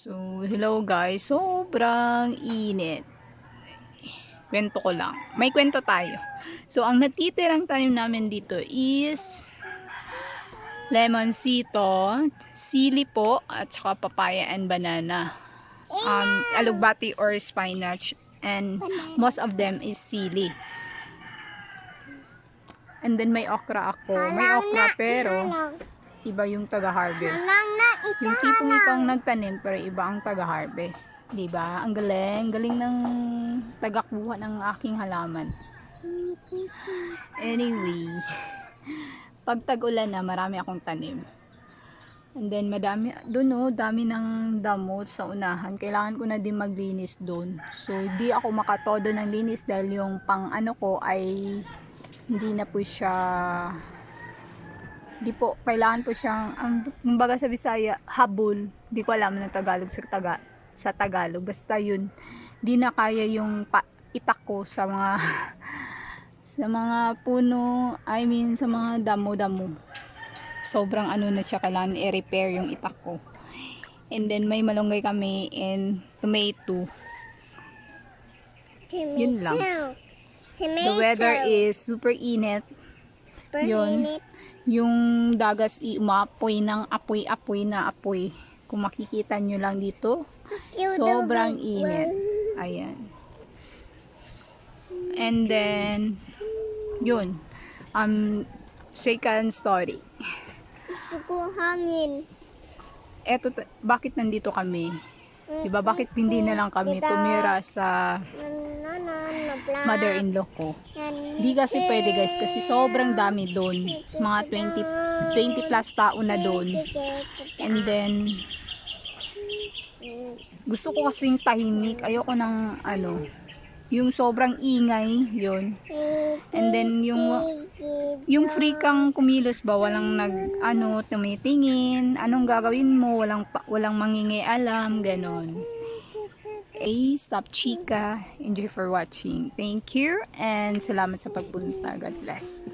So, hello guys. Sobrang init. Kwento ko lang. May kwento tayo. So, ang natitirang tanim namin dito is lemonsito, sili po, at saka papaya and banana. Um, alugbati or spinach. And most of them is sili. And then may okra ako. May okra pero iba yung taga-harvest. Yung tipong ikaw ang nagtanim pero iba ang taga-harvest. 'Di ba? Ang galing, galing ng tagakuha ng aking halaman. Anyway, pag tag-ulan na, marami akong tanim. And then madami doon oh, dami ng damo sa unahan. Kailangan ko na din maglinis doon. So di ako makatodo ng linis dahil yung pang ano ko ay hindi na po siya di po, kailangan po siyang, ang kumbaga sa Bisaya, habol. Di ko alam ng Tagalog sa, Taga, sa Tagalog. Basta yun, di na kaya yung pa, itak ko sa mga, sa mga puno, I mean, sa mga damo-damo. Sobrang ano na siya, kailangan i-repair yung itak ko. And then, may malunggay kami and tomato. Yun lang. Tomato. The weather is super init. Super yun. init. yung dagas i umapoy ng apoy-apoy na apoy. Kung makikita nyo lang dito, sobrang init. Ayan. And then, yun. Um, second story. Gusto ko hangin. Eto, bakit nandito kami? Diba, bakit hindi na lang kami tumira sa mother-in-law ko? Di kasi pwede guys, kasi sobrang dami doon. Mga 20, 20 plus tao na doon. And then, gusto ko kasing tahimik. Ayoko ng ano, yung sobrang ingay, yun. And then, yung, yung free kang kumilos ba, walang nag, ano, tumitingin, anong gagawin mo, walang, walang mangingialam, ganon. Okay, stop chika. Enjoy for watching. Thank you and salamat sa pagpunta. God bless.